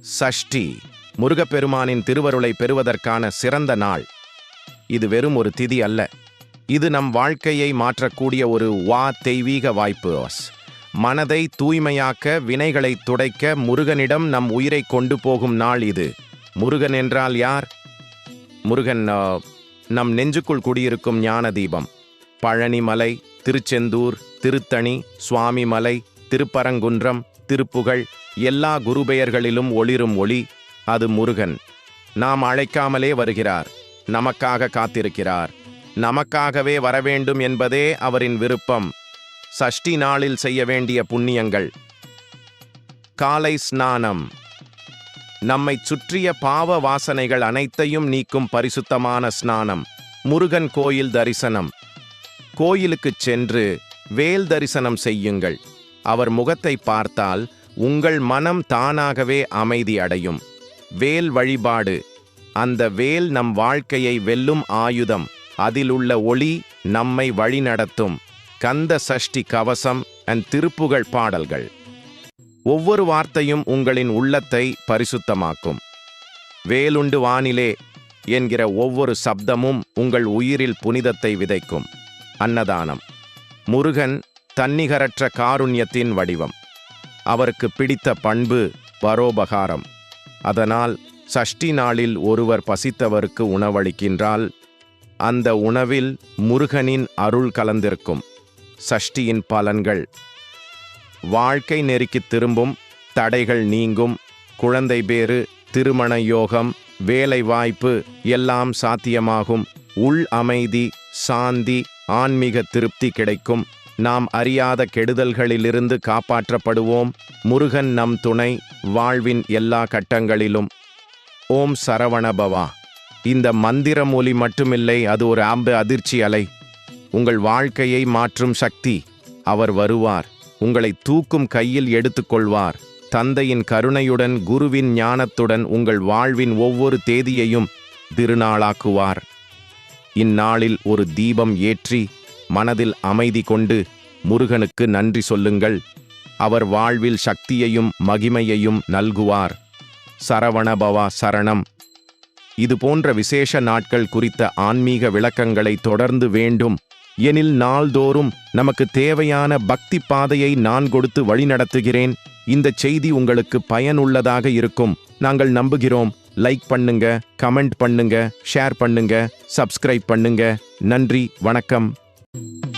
சஷ்டி முருகப்பெருமானின் திருவருளை பெறுவதற்கான சிறந்த நாள். இது வெறும் ஒரு திதி அல்ல. இது நம் வாழ்க்கையை மாற்றக்கூடிய ஒரு வா தெய்வீக வாய்ப்பு. ஓஸ். மனதை தூய்மையாக்க வினைகளை துடைக்க முருகனிடம் நம் உயிரை கொண்டு போகும் நாள் இது. முருகன் என்றால் யார்? முருகன் நம் நெஞ்சுக்குள் குடியிருக்கும் ஞான தீபம் பழனிமலை திருச்செந்தூர் திருத்தணி சுவாமிமலை திருப்பரங்குன்றம் திருப்புகழ் எல்லா குருபெயர்களிலும் ஒளிரும் ஒளி அது முருகன். நாம் அழைக்காமலே வருகிறார் நமக்காக காத்திருக்கிறார். நமக்காகவே வரவேண்டும் என்பதே அவரின் விருப்பம். சஷ்டி நாளில் செய்ய வேண்டிய புண்ணியங்கள். காலை ஸ்நானம். நம்மை சுற்றிய பாவ வாசனைகள் அனைத்தையும் நீக்கும் பரிசுத்தமான ஸ்நானம் முருகன் கோயில் தரிசனம். கோயிலுக்குச் சென்று வேல் தரிசனம் செய்யுங்கள். அவர் முகத்தை பார்த்தால் உங்கள் மனம் தானாகவே அமைதி அடையும் வேல் வழிபாடு. அந்த வேல் நம் வாழ்க்கையை வெல்லும் ஆயுதம். அதிலுள்ள ஒளி நம்மை வழிநடத்தும். கந்த சஷ்டி கவசம் அண்ட் திருப்புகழ் பாடல்கள். ஒவ்வொரு வார்த்தையும் உங்களின் உள்ளத்தை பரிசுத்தமாக்கும். வேலுண்டு வானிலே என்கிற ஒவ்வொரு சப்தமும் உங்கள் உயிரில் புனிதத்தை விதைக்கும். அன்னதானம். முருகன் தன்னிகரற்ற காருண்யத்தின் வடிவம். அவருக்கு பிடித்த பண்பு பரோபகாரம். அதனால் சஷ்டி நாளில் ஒருவர் பசித்தவருக்கு உணவளிக்கின்றால் அந்த உணவில் முருகனின் அருள் கலந்திருக்கும். சஷ்டியின் பலன்கள். வாழ்க்கை நெருக்கித் திரும்பும் தடைகள் நீங்கும் குழந்தை பேறு திருமண யோகம் வேலை வாய்ப்பு எல்லாம் சாத்தியமாகும். உள் அமைதி சாந்தி ஆன்மீக திருப்தி கிடைக்கும். நாம் அறியாத கெடுதல்களிலிருந்து காப்பாற்றப்படுவோம். முருகன் நம் துணை வாழ்வின் எல்லா கட்டங்களிலும். ஓம் சரவணபவா. இந்த மந்திர ஒலி மட்டுமில்லை அது ஒரு ஆம்பு அதிர்ச்சி அலை. உங்கள் வாழ்க்கையை மாற்றும் சக்தி அவர் வருவார். உங்களை தூக்கும் கையில் எடுத்துக்கொள்வார். தந்தையின் கருணையுடன் குருவின் ஞானத்துடன் உங்கள் வாழ்வின் ஒவ்வொரு தேதியையும் திருநாளாக்குவார். இந்நாளில் ஒரு தீபம் ஏற்றி மனதில் அமைதி கொண்டு முருகனுக்கு நன்றி சொல்லுங்கள். அவர் வாழ்வில் சக்தியையும் மகிமையையும் நல்குவார். சரவணபவா சரணம். இது போன்ற விசேஷ நாட்கள் குறித்த ஆன்மீக விளக்கங்களை தொடர்ந்து வேண்டும். எனில் நாள்தோறும் நமக்கு தேவையான பக்தி பாதையை நான் கொடுத்து வழிநடத்துகிறேன் இந்த செய்தி உங்களுக்கு பயனுள்ளதாக இருக்கும். நாங்கள் நம்புகிறோம். லைக் பண்ணுங்க கமெண்ட் பண்ணுங்க ஷேர் பண்ணுங்க சப்ஸ்கிரைப் பண்ணுங்க. நன்றி வணக்கம். Thank you.